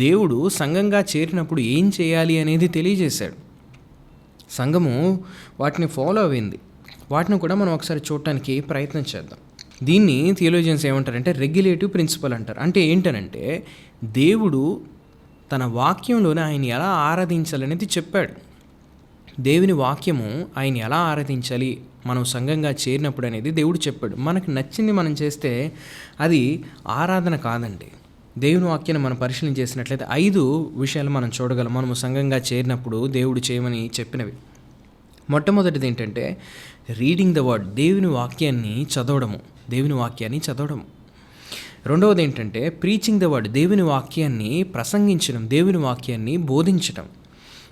దేవుడు సంఘంగా చేరినప్పుడు ఏం చేయాలి అనేది తెలియజేశాడు. సంఘము వాటిని ఫాలో అయింది. వాటిని కూడా మనం ఒకసారి చూడటానికి ప్రయత్నం చేద్దాం. దీన్ని థియోలోజియన్స్ ఏమంటారంటే రెగ్యులేటివ్ ప్రిన్సిపల్ అంటారు. అంటే ఏంటనంటే దేవుడు తన వాక్యంలోనే ఆయన ఎలా ఆరాధించాలనేది చెప్పాడు. దేవుని వాక్యము ఆయన ఎలా ఆరాధించాలి మనం సంఘంగా చేరినప్పుడు అనేది దేవుడు చెప్పాడు. మనకు నచ్చింది మనం చేస్తే అది ఆరాధన కాదండి. దేవుని వాక్యాన్ని మనం పరిశీలన చేసినట్లయితే ఐదు విషయాలు మనం చూడగలం. మనము సంఘంగా చేరినప్పుడు దేవుడు చేయమని చెప్పినవి. మొట్టమొదటిది ఏంటంటే రీడింగ్ ద వర్డ్ దేవుని వాక్యాన్ని చదవడము. దేవుని వాక్యాన్ని చదవడము. రెండవది ఏంటంటే ప్రీచింగ్ ద వర్డ్ దేవుని వాక్యాన్ని ప్రసంగించడం దేవుని వాక్యాన్ని బోధించడం.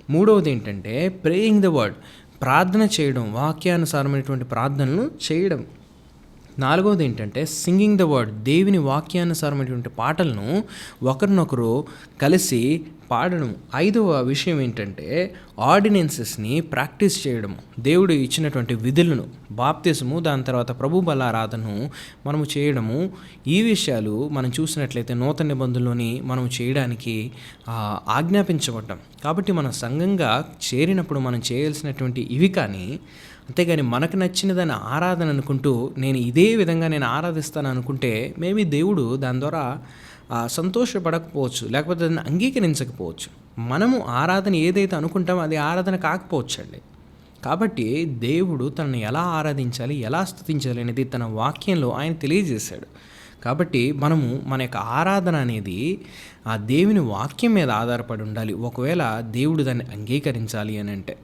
మూడవది ఏంటంటే ప్రేయింగ్ ద వర్డ్ ప్రార్థన చేయడం వాక్యానుసారమైనటువంటి ప్రార్థనలు చేయడం. నాలుగవది ఏంటంటే సింగింగ్ ద వర్డ్ దేవుని వాక్యానుసారమైనటువంటి పాటలను ఒకరినొకరు కలిసి పాడడం ఐదవ విషయం ఏంటంటే ఆర్డినెన్సెస్ని ప్రాక్టీస్ చేయడం దేవుడు ఇచ్చినటువంటి విధులను బాప్తిసము దాని తర్వాత ప్రభు బలారాధను మనము చేయడము. ఈ విషయాలు మనం చూసినట్లయితే నూతన నిబంధనలోని మనం చేయడానికి ఆజ్ఞాపించబడ్డం. కాబట్టి మన సంఘంగా చేరినప్పుడు మనం చేయాల్సినటువంటి ఇవి కానీ అంతేగాని మనకు నచ్చిన దాని ఆరాధన అనుకుంటూ నేను ఇదే విధంగా నేను ఆరాధిస్తాను అనుకుంటే మేబీ దేవుడు దాని ద్వారా సంతోషపడకపోవచ్చు లేకపోతే దాన్ని అంగీకరించకపోవచ్చు. మనము ఆరాధన ఏదైతే అనుకుంటామో అది ఆరాధన కాకపోవచ్చు అండి కాబట్టి దేవుడు తనని ఎలా ఆరాధించాలి ఎలా స్థుతించాలి అనేది తన వాక్యంలో ఆయన తెలియజేశాడు. కాబట్టి మనము మన యొక్క ఆరాధన అనేది ఆ దేవుని వాక్యం మీద ఆధారపడి ఉండాలి. ఒకవేళ దేవుడు దాన్ని అంగీకరించాలి అని అంటే.